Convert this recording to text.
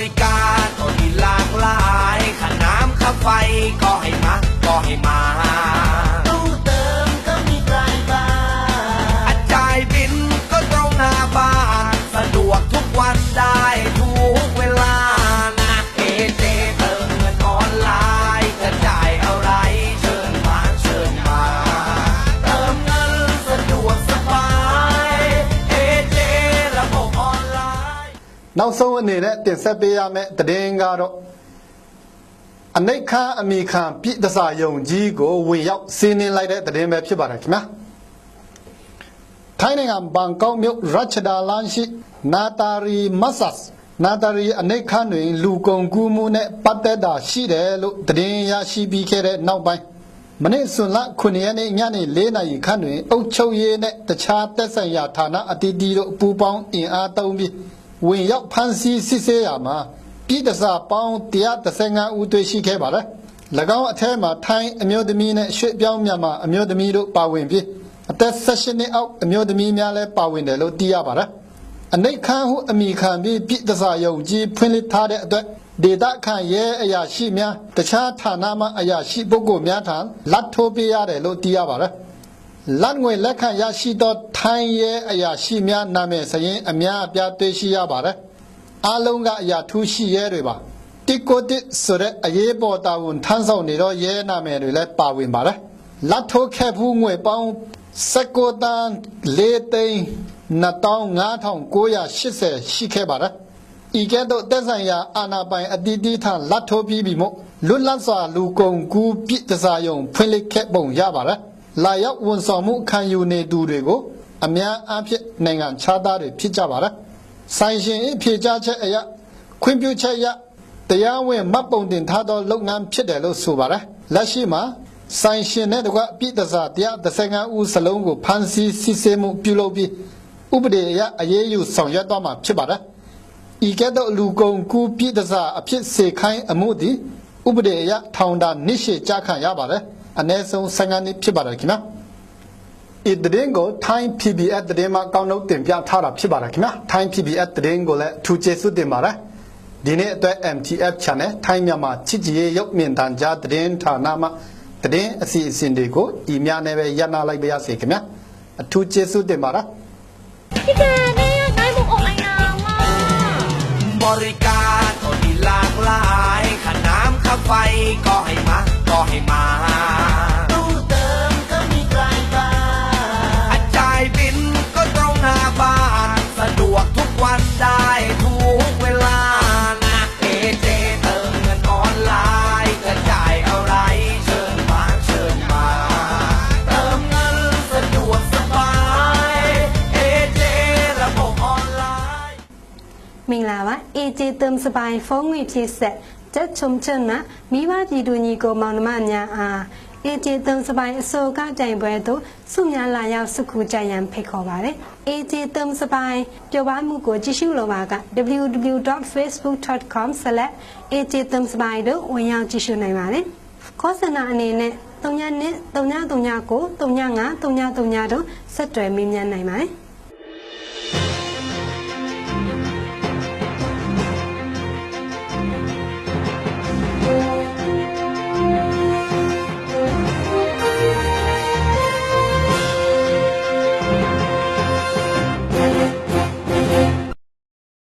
ริการก็มีหลากหลายค่าน้ำค่าไฟก็ให้มา ก็ให้มา နောက်ဆုံးအနေနဲ့တင်ဆက်ပေးရမယ့်သတင်းကတော့အနိတ်ခမ်းအမိခံပြည်တစာယုံကြီးကိုဝင်ရောက်စီးနင်းလိုက်တဲ့သတင်းပဲဖြစ်ပါတယ်ခင်ဗျာထိုင်းနိုင်ငံဘန်ကောက်မြို့ရချဒါလန်ရှိနာတာရီမတ်ဆတ်နာတာရီအနိတ်ခမ်းတွင် လူကုန်ကူးမှုနဲ့ပတ်သက်တာရှိတယ်လို့သတင်းရရှိပြီးခဲ့တဲ့နောက်ပိုင်းမနေ့စွန်လ9ရက်နေ့ညနေ4နာရီခန့်တွင်အုပ်ချုပ်ရေးနဲ့တခြားသက်ဆိုင်ရာဌာနအသီးသီးတို့ပူးပေါင်းအင်အားသုံးပြီး ဝင်ရောက်ဖမ်းဆီးစစ်ဆေးရာမှာပြည်တစားပေါင်း135ဦးတွေ့ရှိခဲ့ပါတယ်။၎င်းအထက်မှာထိုင်းအမျိုးသမီးနဲ့ရွှေ့ပြောင်းမြန်မာအမျိုးသမီးတို့ပါဝင်ပြီးအသက်16နှစ်အောက်အမျိုးသမီးများလည်းပါဝင်တယ်လို့သိရပါတယ်။အနိတ်ခမ်းဟုအမိခံပြီးပြည်တစားယုံကြည်ဖွင့်လှစ်ထားတဲ့အတွက်ဒေတာခန့်ရဲအရာရှိများတခြားဌာနမှအရာရှိပုဂ္ဂိုလ်များထံလက်ထိုးပေးရတယ်လို့သိရပါတယ်။ လက်ငွေလက်ခံရရှိသောထိုင်းရဲအရာရှိများနာမည်စရင်အများအပြားတွေ့ရှိရပါတယ်။အားလုံးကအရာထူးရှိရဲတွေပါ။တစ်ကိုတစ်ဆိုတဲ့အရေးပေါ်တာဝန်ထမ်းဆောင်နေတော့ရဲနာမည်တွေလည်းပါဝင်ပါတယ်။လက်ထိုးခဲ့ဘူးငွေပေါင်း19တန်း4သိန်း2580ရှိခဲ့ပါတယ်။ဤကဲ့သို့တက်ဆိုင်ရာအာဏာပိုင်အတီးတီးထံလက်ထိုးပြီးပြီမို့လွတ်လပ်စွာလူကုန်ကူးပြည်တစားယုံဖွင့်လှစ်ခဲ့ပုံရပါတယ်။ လာရောက်ဝန်ဆောင်မှုခံယူနေသူတွေကိုအများအားဖြင့်နိုင်ငံခြားသားတွေဖြစ်ကြပါလား။ဆိုင်ရှင်အဖြေကြားချက်အရခွင့်ပြုချက်ရတရားဝင်မှတ်ပုံတင်ထားသောလုပ်ငန်းဖြစ်တယ်လို့ဆိုပါတယ်။လက်ရှိမှာဆိုင်ရှင်နဲ့တကွပြည်တစား135ဦးစလုံးကိုဖမ်းဆီးစစ်ဆေးမှုပြုလုပ်ပြီးဥပဒေအရအရေးယူဆောင်ရွက်သွားမှာဖြစ်ပါတယ်။ဤကဲ့သို့လူကုန်ကူးပြည်တစားအဖြစ်စေခိုင်းအမှုသည်ဥပဒေအရထောင်ဒဏ်နှစ်ရှည်ကြာခံရပါတယ် အ ਨੇ ဆုံး15နှစ်ဖြစ်ပါတယ်ခင်ဗျာဤသတင်းကို Time PBS သတင်းမှာကောင်းနှုတ်တင်ပြထားတာဖြစ်ပါတယ်ခင်ဗျာ Time PBS သတင်းကိုလည်းထူကျေးဇူးတင်ပါတယ်ဒီနေ့အတွက် MTF Channel Time မြန်မာချစ်ကြည်ရေးရုပ်မြင်သံကြားသတင်းဌာနမှာသတင်းအစီအစဉ်တွေကိုဤများနဲ့ပဲရပ်နာလိုက်ပါရစေခင်ဗျာအထူးကျေးဇူးတင်ပါတယ် พี่แกเนี่ยได้มุกออกไอ้น้ำอ่ะ บริการก็มีหลากหลายค่าน้ำค่าไฟก็ให้ မင်္ဂလာပါ AJ သွမ်စပိုင်ဖုန်းငွေဖြည့်ဆက်တက်ချုံချွန်းမှာမိဘပြည်သူညီကိုမောင်နှမများအားအဂျေသုံးစပိုင်အစိုးကတိုင်ပွဲသို့စုများလာရောက်စုခုကြရန်ဖိတ်ခေါ်ပါတယ်။ AJ သုံးစပိုင်ပြပမှုကိုကြည့်ရှုလိုပါက www.facebook.com/aj သုံးစပိုင်တို့ဝင်ရောက်ကြည့်ရှုနိုင်ပါတယ်။ကောစနာအနေနဲ့39 39 39 39 39တို့ဆက်တွယ်မေးမြန်းနိုင်ပါတယ်။